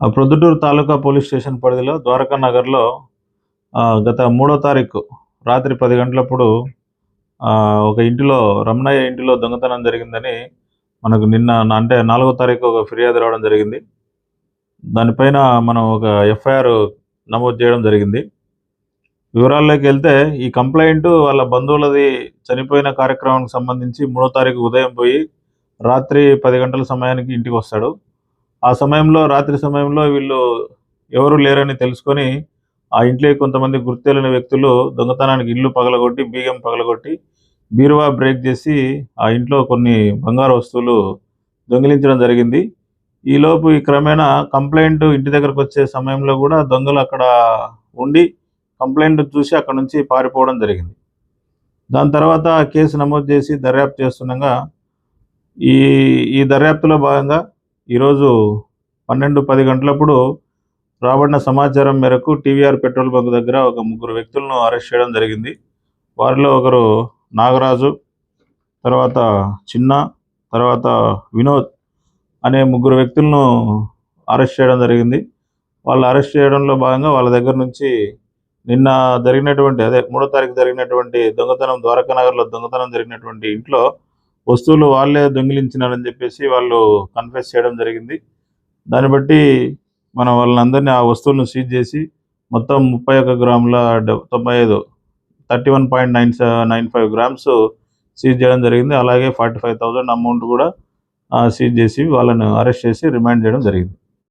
ప్రొద్దుటూరు తాలూకా police station పరిధిలో ద్వారకా నగర్లో గత మూడో తారీఖు రాత్రి పది గంటలప్పుడు ఒక ఇంటిలో రమణయ్య ఇంటిలో దొంగతనం జరిగిందని మనకు నిన్న అంటే నాలుగో తారీఖు ఒక ఫిర్యాదు రావడం జరిగింది. దానిపైన మనం ఒక ఎఫ్ఐఆర్ నమోదు చేయడం జరిగింది. వివరాల్లోకి వెళ్తే ఈ కంప్లైంట్ వాళ్ళ బంధువులది చనిపోయిన కార్యక్రమానికి సంబంధించి మూడో తారీఖు ఉదయం పోయి రాత్రి పది గంటల సమయానికి ఇంటికి వస్తాడు. ఆ సమయంలో రాత్రి సమయంలో వీళ్ళు ఎవరు లేరని తెలుసుకొని ఆ ఇంట్లో కొంతమంది గుర్తెలిన వ్యక్తులు దొంగతనానికి ఇల్లు పగలగొట్టి బీగం పగలగొట్టి బీరువా బ్రేక్ చేసి ఆ ఇంట్లో కొన్ని బంగారు వస్తువులు దొంగిలించడం జరిగింది. ఈలోపు ఈ క్రమేణా కంప్లైంట్ ఇంటి దగ్గరకు వచ్చే సమయంలో కూడా దొంగలు అక్కడ ఉండి కంప్లైంట్ చూసి అక్కడ నుంచి పారిపోవడం జరిగింది. దాని తర్వాత కేసు నమోదు చేసి దర్యాప్తు చేస్తుండగా ఈ ఈ దర్యాప్తులో భాగంగా ఈరోజు పన్నెండు పది గంటలప్పుడు రాబడిన సమాచారం మేరకు టీవీఆర్ పెట్రోల్ బంక్ దగ్గర ఒక ముగ్గురు వ్యక్తులను అరెస్ట్ చేయడం జరిగింది. వారిలో ఒకరు నాగరాజు తర్వాత చిన్న తర్వాత వినోద్ అనే ముగ్గురు వ్యక్తులను అరెస్ట్ చేయడం జరిగింది. వాళ్ళు అరెస్ట్ చేయడంలో భాగంగా వాళ్ళ దగ్గర నుంచి నిన్న జరిగినటువంటి అదే మూడో తారీఖు జరిగినటువంటి దొంగతనం ద్వారకా నగర్లో దొంగతనం జరిగినటువంటి ఇంట్లో వస్తువులు వాళ్ళే దొంగిలించినారని చెప్పేసి వాళ్ళు కన్ఫెస్ చేయడం జరిగింది. దాన్ని బట్టి మనం వాళ్ళందరినీ ఆ వస్తువులను సీజ్ చేసి మొత్తం ముప్పై ఒక్క గ్రాముల తొంభై ఐదు thirty one point nine nine five grams seize చేయడం జరిగింది. అలాగే ఫార్టీ ఫైవ్ థౌజండ్ అమౌంట్ కూడా సీజ్ చేసి వాళ్ళని అరెస్ట్ చేసి రిమాండ్ చేయడం జరిగింది.